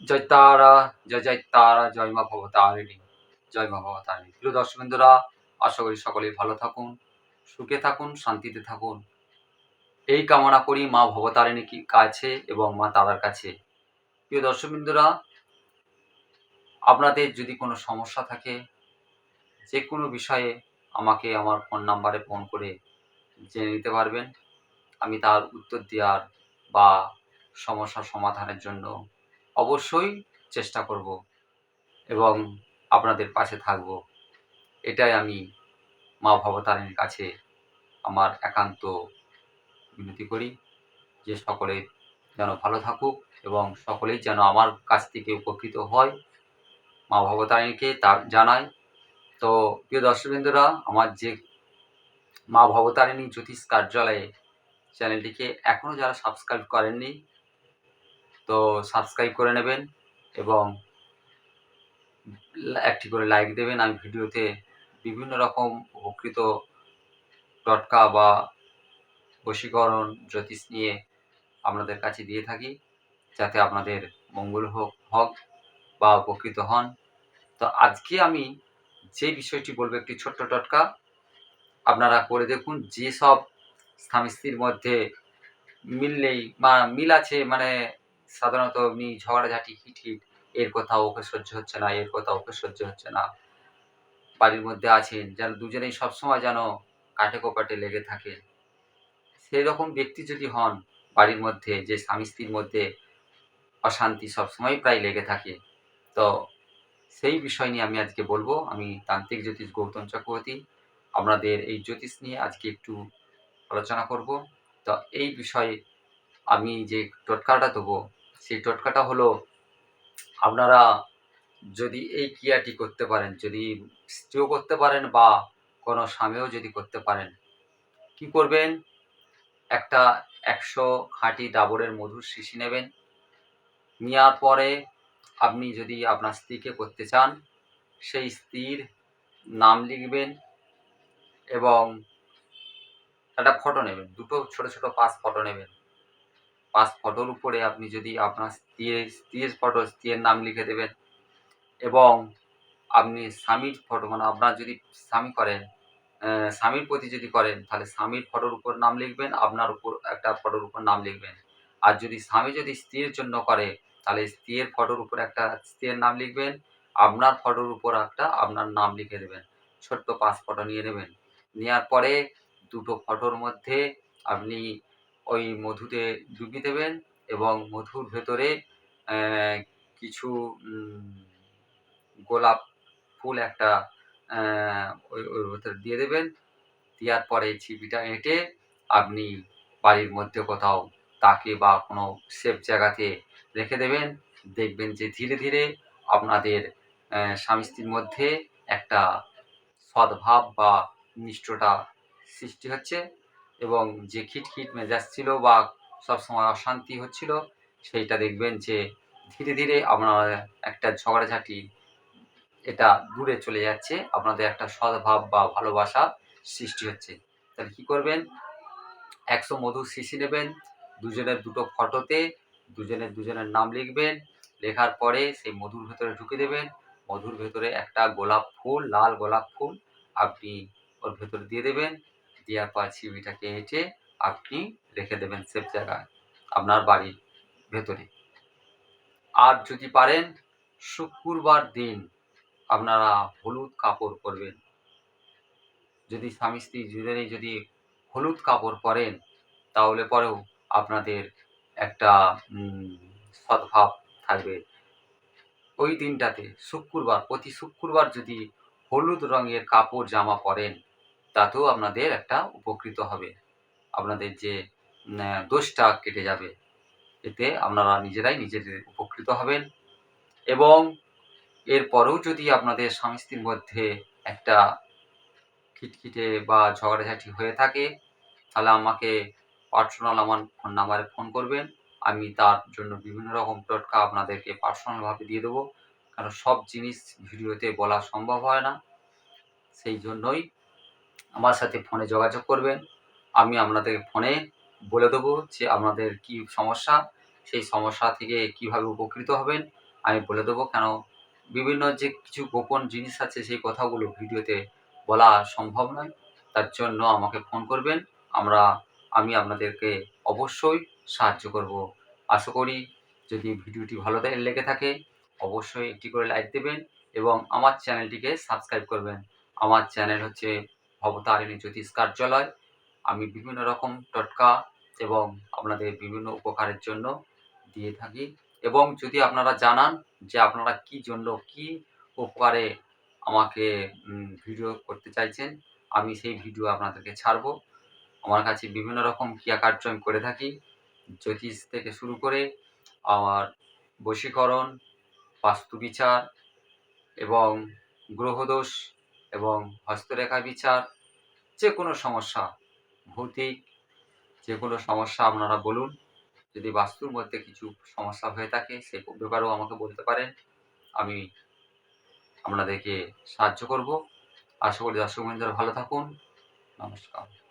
জয় তারা, জয় জয় তারা, জয় মা ভবতারিণী, জয় মা ভবতারিণী। প্রিয় দর্শক বন্ধুরা, আশা করি সকলেই ভালো থাকুন, সুখে থাকুন, শান্তিতে থাকুন। এই কামনা করি মা ভবতারিণী কাছে এবং মা তারার কাছে। প্রিয় দর্শক বন্ধুরা, আপনাদের যদি কোনো সমস্যা থাকে যে কোনো বিষয়ে আমাকে আমার ফোন নাম্বারে ফোন করে জেনে নিতে পারবেন। আমি তার উত্তর দেওয়ার বা সমস্যা সমাধানের জন্য অবশ্যই চেষ্টা করব এবং আপনাদের পাশে থাকব। এটাই আমি মা ভবতারিণীর কাছে আমার একান্ত বিনতি করি যে সকলে যেন ভালো থাকুক এবং সকলেই যেন আমার কাছ থেকে উপকৃত হয়। মা ভবতারিণীকে তা জানাই। তো প্রিয় দর্শকবৃন্দরা, আমার যে মা ভবতারিণী জ্যোতিষ কার্যালয়ে চ্যানেলটিকে এখনও যারা সাবস্ক্রাইব করেননি তো সাবস্ক্রাইব করে নেবেন এবং একটি করে লাইক দেবেন। আমি ভিডিওতে বিভিন্ন রকম উপকৃত টটকা বা বশীকরণ জ্যোতিষ নিয়ে আপনাদের কাছে দিয়ে থাকি, যাতে আপনাদের মঙ্গল হোক হোক বা উপকৃত হন। তো আজকে আমি যে বিষয়টি বলব, একটি ছোট্ট টটকা। আপনারা করে দেখুন যেসব স্বামী স্ত্রীর মধ্যে মিললেই বা মিল আছে মানে সাধারণত এমনি ঝগড়াঝাটি হিট হিট এর কথা ওকে সহ্য হচ্ছে না, এর কথা ওকে সহ্য হচ্ছে না। বাড়ির মধ্যে আছেন, যেন দুজনেই সবসময় যেন কাটে কোপাটে লেগে থাকে সেই রকম ব্যক্তি যদি হন বাড়ির মধ্যে, যে স্বামী স্ত্রীর মধ্যে অশান্তি সবসময় প্রায় লেগে থাকে, তো সেই বিষয় নিয়ে আমি আজকে বলব। আমি তান্ত্রিক জ্যোতিষ গৌতম চক্রবর্তী, আপনাদের এই জ্যোতিষ নিয়ে আজকে একটু আলোচনা করব। তো এই বিষয়ে আমি যে টোটকাটা দেবো সেই টোটকাটা হলো, আপনারা যদি এই ক্রিয়াটি করতে পারেন, যদি স্ত্রীও করতে পারেন বা কোনো স্বামীও যদি করতে পারেন, কি করবেন? একটা একশো খাঁটি ডাবরের মধুর শিশি নেবেন। নেওয়ার পরে আপনি যদি আপনার স্ত্রীকে করতে চান, সেই স্ত্রীর নাম লিখবেন এবং একটা ফটো নেবেন। দুটো ছোট ছোট পাঁচ ফটো নেবেন। পাঁচ ফটোর উপরে আপনি যদি আপনার স্ত্রীর স্ত্রীর ফটো স্ত্রীর নাম লিখে দেবেন এবং আপনি স্বামীর ফটো মানে আপনার যদি স্বামী করেন স্বামীর প্রতি যদি করেন, তাহলে স্বামীর ফটোর উপর নাম লিখবেন, আপনার উপর একটা ফটোর উপর নাম লিখবেন। আর যদি স্বামী যদি স্ত্রীর জন্য করে, তাহলে স্ত্রীর ফটোর উপর একটা স্ত্রীর নাম লিখবেন, আপনার ফটোর উপর একটা আপনার নাম লিখে দেবেন। ছোট্ট পাঁচ ফটো নিয়ে নেবেন। নেওয়ার পরে দুটো ফটোর মধ্যে আপনি ওই মধুতে ডুবিয়ে দেবেন এবং মধুর ভেতরে কিছু গোলাপ ফুল একটা ওই, ওর ভেতরে দিয়ে দেবেন। দেওয়ার পরে ছিপিটা এঁটে আপনি বাড়ির মধ্যে কোথাও তাকে বা কোনো সেফ জায়গাতে রেখে দেবেন। দেখবেন যে ধীরে ধীরে আপনাদের স্বামী স্ত্রীর মধ্যে একটা সদ্ভাব বা নিষ্ঠতা সৃষ্টি হচ্ছে। এবং যে খিটখিট মেজাজ ছিল বা সবসময় অশান্তি হচ্ছিল, সেইটা দেখবেন যে ধীরে ধীরে আপনার একটা ঝগড়াঝাটি এটা দূরে চলে যাচ্ছে, আপনাদের একটা সদ্ভাব বা ভালোবাসা সৃষ্টি হচ্ছে। তাহলে কী করবেন? একশো মধুর শিশি নেবেন, দুজনের দুটো ফটোতে দুজনের দুজনের নাম লিখবেন, লেখার পরে সেই মধুর ভেতরে ঢুকে দেবেন। মধুর ভেতরে একটা গোলাপ ফুল, লাল গোলাপ ফুল আপনি ওর ভেতরে দিয়ে দেবেন। দেওয়ার পর ছিবিটাকে হেঁটে আপনি রেখে দেবেন সেফ জায়গায় আপনার বাড়ির ভেতরে। আর যদি পারেন, শুক্রবার দিন আপনারা হলুদ কাপড় পরবেন। যদি স্বামী স্ত্রী দুজনেই যদি হলুদ কাপড় পরেন, তাহলে পরেও আপনাদের একটা সদ্ভাব থাকবে। ওই দিনটাতে শুক্রবার, প্রতি শুক্রবার যদি হলুদ রঙের কাপড় জামা পরেন তাতেও আপনাদের একটা উপকৃত হবে। আপনাদের যে দোষটা কেটে যাবে, এতে আপনারা নিজেরাই নিজেদের উপকৃত হবেন। এবং এরপরেও যদি আপনাদের স্বামী স্ত্রীর মধ্যে একটা খিটখিটে বা ঝগড়াঝাটি হয়ে থাকে, তাহলে আমাকে পার্সোনাল আমার ফোন নাম্বারে ফোন করবেন। আমি তার জন্য বিভিন্ন রকম টোটকা আপনাদেরকে পার্সোনালভাবে দিয়ে দেবো। কারণ সব জিনিস ভিডিওতে বলা সম্ভব হয় না। সেই জন্যই আমার সাথে ফোনে যোগাযোগ করবেন। আমি আপনাদের ফোনে বলে দেবো যে আপনাদের কি সমস্যা, সেই সমস্যা থেকে কীভাবে উপকৃত হবেন। আমি বলে দেবো কেন, বিভিন্ন যে কিছু গোপন জিনিস আছে, সেই কথাগুলো ভিডিওতে বলা সম্ভব নয়। তার জন্য আমাকে ফোন করবেন। আমরা, আমি আপনাদেরকে অবশ্যই সাহায্য করব। আশা করি যদি ভিডিওটি ভালো লেগে থাকে, অবশ্যই একটি করে লাইক দেবেন এবং আমার চ্যানেলটিকে সাবস্ক্রাইব করবেন। আমার চ্যানেল হচ্ছে ভবতারিণী জ্যোতিষ কার্যালয়। আমি বিভিন্ন রকম টটকা এবং আপনাদের বিভিন্ন উপকারের জন্য দিয়ে থাকি। এবং যদি আপনারা জানান যে আপনারা কি জন্য কি উপকারে আমাকে ভিডিও করতে চাইছেন, আমি সেই ভিডিও আপনাদেরকে ছাড়বো। আমার কাছে বিভিন্ন রকম ক্রিয়া কার্য আমি করে থাকি। জ্যোতিষ থেকে শুরু করে আমার বশীকরণ বাস্তু বিচার এবং গ্রহদোষ এবং হস্তরেখা বিচার যে কোনো সমস্যা, ভৌতিক যে কোনো সমস্যা আপনারা বলুন। যদি বাস্তুর মধ্যে কিছু সমস্যা হয়ে থাকে, সে ব্যাপারেও আমাকে বলতে পারেন। আমি আপনাদেরকে সাহায্য করব। আশা করি দর্শক ভালো থাকুন। নমস্কার।